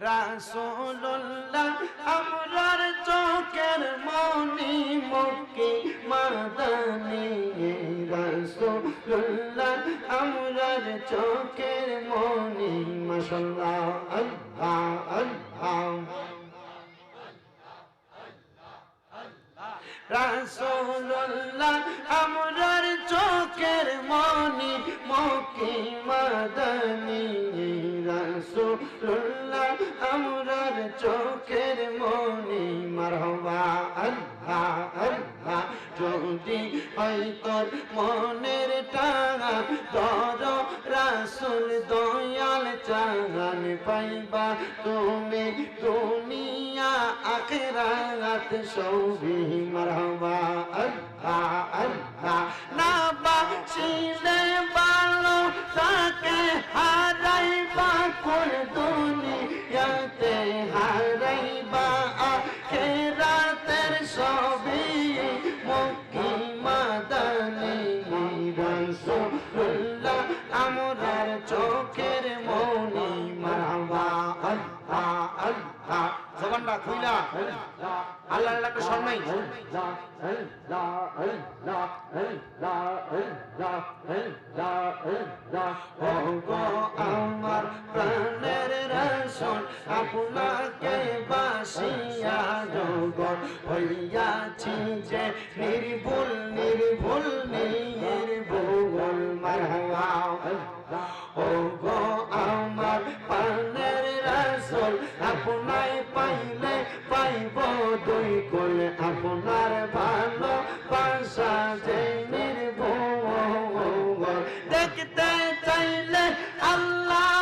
রাসূলুল্লাহ, আমরার চোখের মনি মক্কি মাদানি। রাসূলুল্লাহ, আমরার চোখের মনি, মাশাআল্লাহ, আল্লাহ আল্লাহ। রাসূলুল্লাহ, আমরার চোখের মনি মক্কি মাদানি। রাসূলুল্লাহ আমরার চোখের মনি। মারহাবা, আল্লাহ আল্লাহ, যদি হয় তোর মনের টাঙা দর রাসূল দয়াল চাগান পাইবা। তুমি দুনিয়া আখিরাত সবই মারহাবা, আল্লাহ আল্লাহ, না বাঁচিলে সবই মুক্তি মাদানি রাসূলুল্লাহ আমরার চোখের মনি মারহাবা আল্লাহ আল্লাহ। জবানটা খুইলা। আল্লাহ আল্লাহ ওগো আমার প্রাণের রাসূল আপনাকে বাসিয়া জগৎ হইয়াছি যে নির্ভুল নির্ভুল নির্ভুল মারহাবা ওগো আমার প্রাণের পাইলে পাইব দুই কুল আপনার ভালো চাইলে আল্লাহ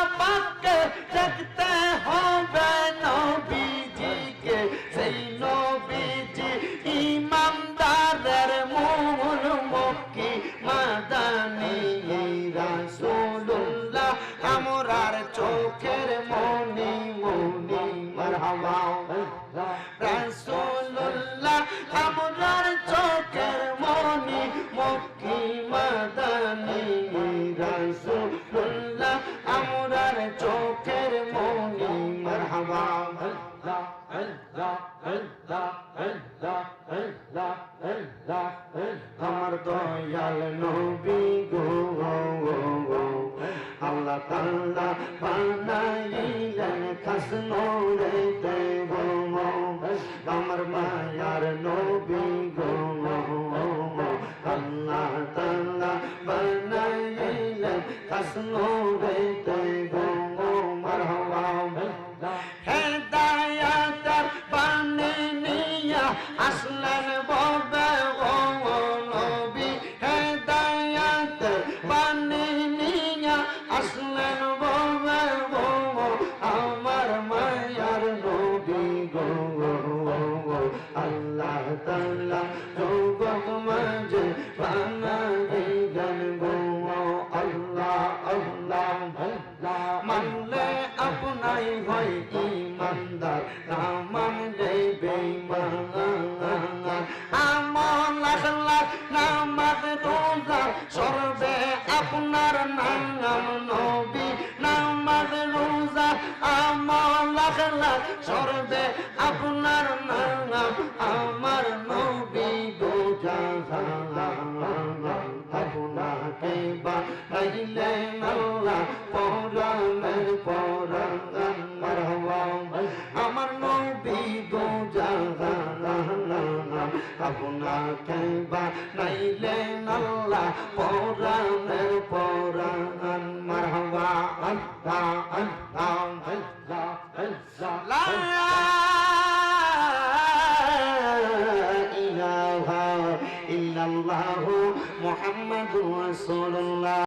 আমার দয়াল নবী গো আল্লাহ তাল্লা বানাইলেন খাস নরে দেব আমার মায়ার নবী নামাজ রোজা সর্বে আপনার নাম নবী। নামাজ রোজা আমল লাখ সর্বে আপনার নাম আমার নবী। গো আপনাকে আপনাকে বানাইলেন আল্লাহ পরাণের পরাণ। মারহাবা আল্লাহ আল্লাহ আল্লাহ আল্লাহ ইলাহা ইল্লাল্লাহু মুহাম্মাদুর রাসূলুল্লাহ।